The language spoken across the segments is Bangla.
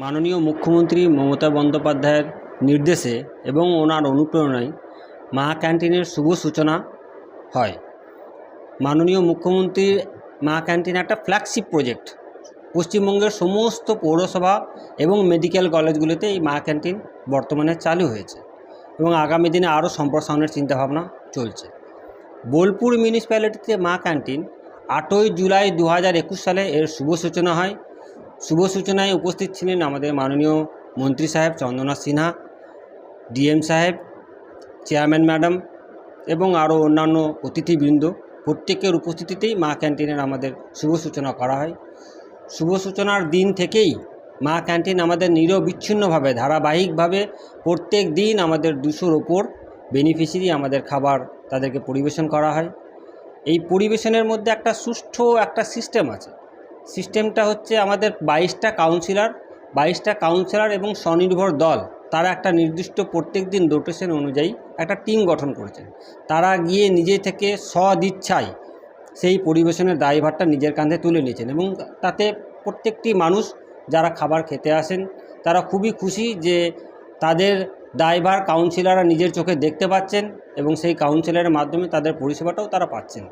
মাননীয় মুখ্যমন্ত্রী মমতা বন্দ্যোপাধ্যায়ের নির্দেশে এবং ওনার অনুপ্রেরণায় মা ক্যান্টিনের শুভ সূচনা হয়। মাননীয় মুখ্যমন্ত্রীর মা ক্যান্টিন একটা ফ্ল্যাগশিপ প্রজেক্ট। পশ্চিমবঙ্গের সমস্ত পৌরসভা এবং মেডিকেল কলেজগুলিতে এই মা ক্যান্টিন বর্তমানে চালু হয়েছে এবং আগামী দিনে আরও সম্প্রসারণের চিন্তাভাবনা চলছে। বোলপুর মিউনিসিপ্যালিটিতে মা ক্যান্টিন আটই জুলাই দু হাজার একুশ সালে এর শুভ সূচনা হয়। শুভ সূচনায় উপস্থিত ছিলেন আমাদের মাননীয় মন্ত্রী সাহেব চন্দনা সিনহা, ডিএম সাহেব, চেয়ারম্যান ম্যাডাম এবং আরও অন্যান্য অতিথিবৃন্দ। প্রত্যেকের উপস্থিতিতেই মা ক্যান্টিনের আমাদের শুভ সূচনা করা হয়। শুভ সূচনার দিন থেকেই মা ক্যান্টিন আমাদের নিরবিচ্ছিন্নভাবে, ধারাবাহিকভাবে প্রত্যেক দিন আমাদের দুশোর ওপর বেনিফিশিয়ারি আমাদের খাবার তাদেরকে পরিবেশন করা হয়। এই পরিবেশনের মধ্যে একটা সুষ্ঠু একটা সিস্টেম আছে। সিস্টেমটা হচ্ছে আমাদের বাইশটা কাউন্সিলর বাইশটা কাউন্সিলর এবং স্বনির্ভর দল, তারা একটা নির্দিষ্ট প্রত্যেক দিন রোটেশন অনুযায়ী একটা টিম গঠন করেছেন তারা গিয়ে নিজে থেকে সদিচ্ছায় সেই পরিবেশনের দায়ভারটা নিজের কাঁধে তুলে নিয়েছেন এবং তাতে প্রত্যেকটি মানুষ যারা খাবার খেতে আসেন, তারা খুবই খুশি যে তাদের দায়ভার কাউন্সিলররা নিজের চোখে দেখতে পাচ্ছেন এবং সেই কাউন্সিলরের মাধ্যমে তাদের পরিষেবাটাও তারা পাচ্ছেন।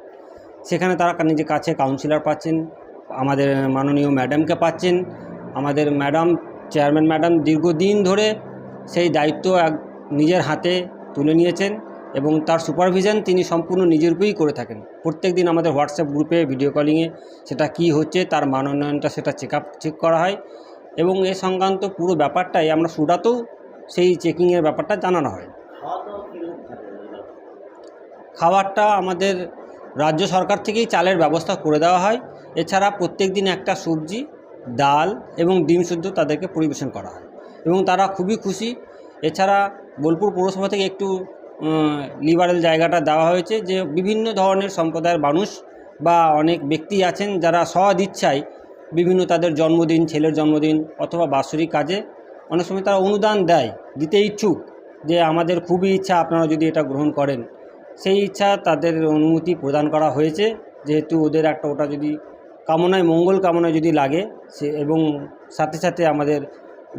সেখানে তারা নিজের কাছে কাউন্সিলর পাচ্ছেন আমাদের মাননীয় ম্যাডামকে পাচ্ছেন। আমাদের ম্যাডাম, চেয়ারম্যান ম্যাডাম দীর্ঘদিন ধরে সেই দায়িত্ব এক নিজের হাতে তুলে নিয়েছেন এবং তার সুপারভিশন তিনি সম্পূর্ণ নিজের উপরেই করে থাকেন। প্রত্যেক দিন আমাদের হোয়াটসঅ্যাপ গ্রুপে ভিডিও কলিংয়ে সেটা কি হচ্ছে, তার মানোন্নয়নটা সেটা চেক আপ চেক করা হয় এবং এ সংক্রান্ত পুরো ব্যাপারটাই আমরা সুরাতেও সেই চেকিংয়ের ব্যাপারটা জানানো হয়। খাবারটা আমাদের রাজ্য সরকার থেকেই চালের ব্যবস্থা করে দেওয়া হয়। এছাড়া প্রত্যেক দিন একটা সবজি, ডাল এবং ডিম শুদ্ধ তাদেরকে পরিবেশন করা হয় এবং তারা খুবই খুশি। এছাড়া বোলপুর পৌরসভা থেকে একটু লিবারেল জায়গাটা দেওয়া হয়েছে যে বিভিন্ন ধরনের সম্প্রদায়ের মানুষ বা অনেক ব্যক্তি আছেন যারা সৎ ইচ্ছায় বিভিন্ন তাদের জন্মদিন, ছেলের জন্মদিন অথবা বাৎসরিক কাজে অনেক সময় তারা অনুদান দেয়, দিতে ইচ্ছুক যে আমাদের খুবই ইচ্ছা আপনারা যদি এটা গ্রহণ করেন। সেই ইচ্ছা তাদের অনুমতি প্রদান করা হয়েছে, যেহেতু ওদের একটা ওটা যদি কামনায়, মঙ্গল কামনায় যদি লাগে, সে এবং সাথে সাথে আমাদের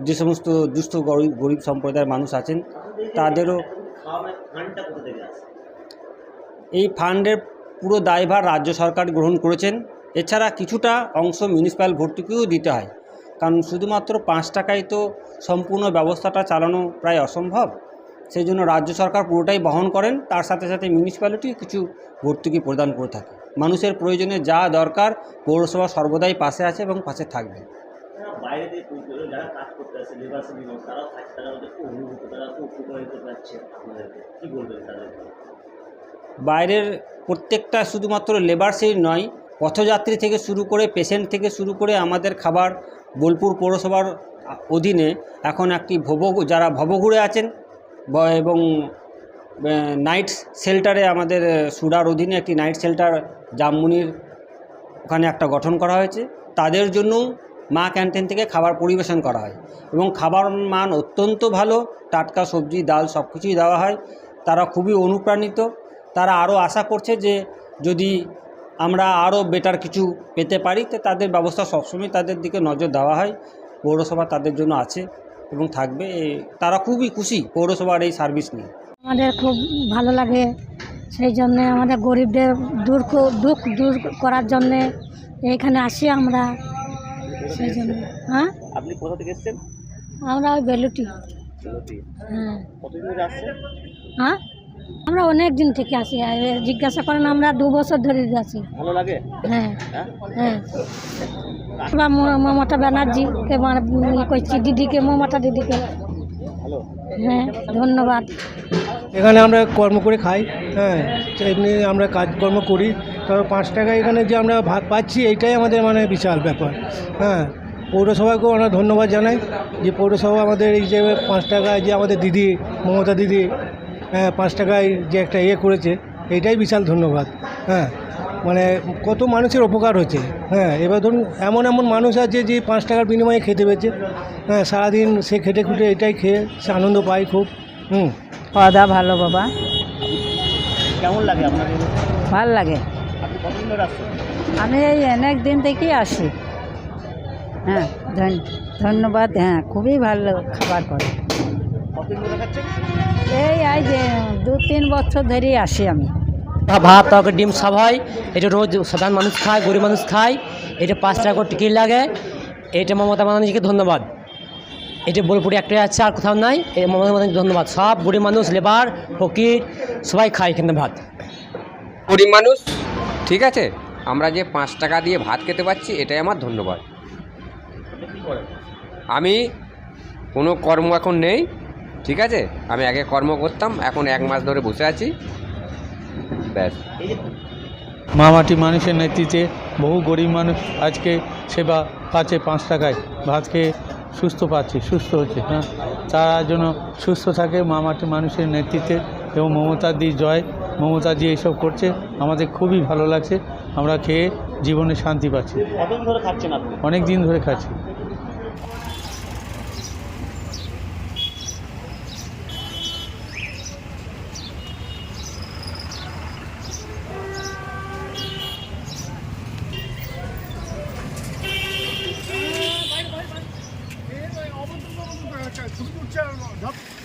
যে সমস্ত দুস্থ গরিব গরিব সম্প্রদায়ের মানুষ আছেন, তাদেরও এই ফান্ডের পুরো দায়ভার রাজ্য সরকার গ্রহণ করেছেন। এছাড়া কিছুটা অংশ মিউনিসিপ্যাল ভর্তুকিও দিতে হয়। কারণ শুধুমাত্র পাঁচ টাকায় তো সম্পূর্ণ ব্যবস্থাটা চালানো প্রায় অসম্ভব। সেই জন্য রাজ্য সরকার পুরোটাই বহন করেন। তার সাথে সাথে মিউনিসিপ্যালিটি কিছু ভর্তুকি প্রদান করে থাকে। মানুষের প্রয়োজনে যা দরকার পৌরসভা সর্বদাই পাশে আছে এবং পাশে থাকবে। বাইরের প্রত্যেকটা শুধুমাত্র লেবার সেই নয় পথযাত্রী থেকে শুরু করে পেশেন্ট থেকে শুরু করে আমাদের খাবার বোলপুর পৌরসভার অধীনে এখন একটি ভব যারা ভবঘুরে আছেন এবং নাইট শেল্টারে আমাদের সুরার অধীনে একটি নাইট শেল্টার জামমুনির ওখানে একটা গঠন করা হয়েছে। তাদের জন্য মা ক্যান্টিন থেকে খাবার পরিবেশন করা হয় এবং খাবার মান অত্যন্ত ভালো, টাটকা সবজি, ডাল সব কিছুই দেওয়া হয়। তারা খুবই অনুপ্রাণিত। তারা আরও আশা করছে যে যদি আমরা আরও বেটার কিছু পেতে পারি, তো তাদের ব্যবস্থা সবসময় তাদের দিকে নজর দেওয়া হয়। পৌরসভা তাদের জন্য আছে। এবং থাকবে তারা খুবই খুশি পৌরসভার এই সার্ভিস নিয়ে। আমাদের খুব ভালো লাগে সেই জন্যে আমাদের গরিবদের দূর দুঃখ দূর করার জন্যে এইখানে আসি আমরা সেই জন্য। হ্যাঁ? আপনি কোথা থেকে এসেছেন? আমরা ওই বেলুটি। হ্যাঁ। কতদিন হ্যাঁ? আমরা অনেক দিন থেকে আসি জিজ্ঞাসা করেন আমরা দু বছর ধরে আছি। ভালো লাগে? হ্যাঁ হ্যাঁ? হ্যাঁ। বা মমতা ব্যানার্জিকে করছি দিদিকে মমতা দিদিকে। হ্যাঁ ধন্যবাদ। এখানে আমরা কর্ম করে খাই হ্যাঁ। এমনি আমরা কাজকর্ম করি। তবে পাঁচ টাকা এখানে যে আমরা ভাগ পাচ্ছি এইটাই আমাদের মানে বিশাল ব্যাপার হ্যাঁ। পৌরসভাকেও আমরা ধন্যবাদ জানাই যে পৌরসভা আমাদের এই যে পাঁচ টাকায় যে আমাদের দিদি মমতা দিদি পাঁচ টাকায় যে একটা ইয়ে করেছে এটাই বিশাল ধন্যবাদ। হ্যাঁ মানে কত মানুষের উপকার হচ্ছে হ্যাঁ এবার ধরুন এমন এমন মানুষ আছে যে পাঁচ টাকার বিনিময়ে খেতে পেয়েছে। হ্যাঁ সারাদিন সে খেটে খুটে এটাই খেয়ে সে আনন্দ পায় খুব। হুম। খাওয়া দাওয়া ভালো বাবা। কেমন লাগে আপনাদের? ভালো লাগে। আপনি কতদিন ধরে আসছেন? আমি এই অনেক দিন থেকেই আসি। হ্যাঁ ধন্য- ধন্যবাদ হ্যাঁ খুবই ভালো খাবার করে। কতদিন আই যে দু তিন বছর ধরেই আসি আমি। ভাত তরকারি ডিম সব হয়। এটা রোজ সাধারণ মানুষ খায় গরিব মানুষ খায়। এটা পাঁচ টাকা করে টিকিট লাগে। এটা মমতা ব্যানার্জিকে ধন্যবাদ। এটা বোলপুরে একটাই আছে আর কোথাও নাই। এই মমতা ব্যানার্জি ধন্যবাদ। সব গরিব মানুষ লেবার ফকির সবাই খায় এখানে ভাত। গরিব মানুষ ঠিক আছে? আমরা যে পাঁচ টাকা দিয়ে ভাত খেতে পাচ্ছি এটাই আমার ধন্যবাদ। আমি কোনো কর্ম এখন নেই। ঠিক আছে? আমি আগে কর্ম করতাম এখন এক মাস ধরে বসে আছি। ব্যাস। মামাটি মানুষের নেতৃত্বে বহু গরিব মানুষ আজকে সেবা পাচ্ছে পাঁচ টাকায়। ভাত খেয়ে সুস্থ পাচ্ছে সুস্থ হচ্ছে হ্যাঁ? তারা যেন সুস্থ থাকে মামাটি মানুষের নেতৃত্বে এবং মমতাদি জয়। মমতাদি এইসব করছে আমাদের খুবই ভালো লাগছে। আমরা খেয়ে জীবনে শান্তি পাচ্ছি। কতদিন ধরে খাচ্ছেন আপনি? অনেক দিন ধরে খাচ্ছি। Yep.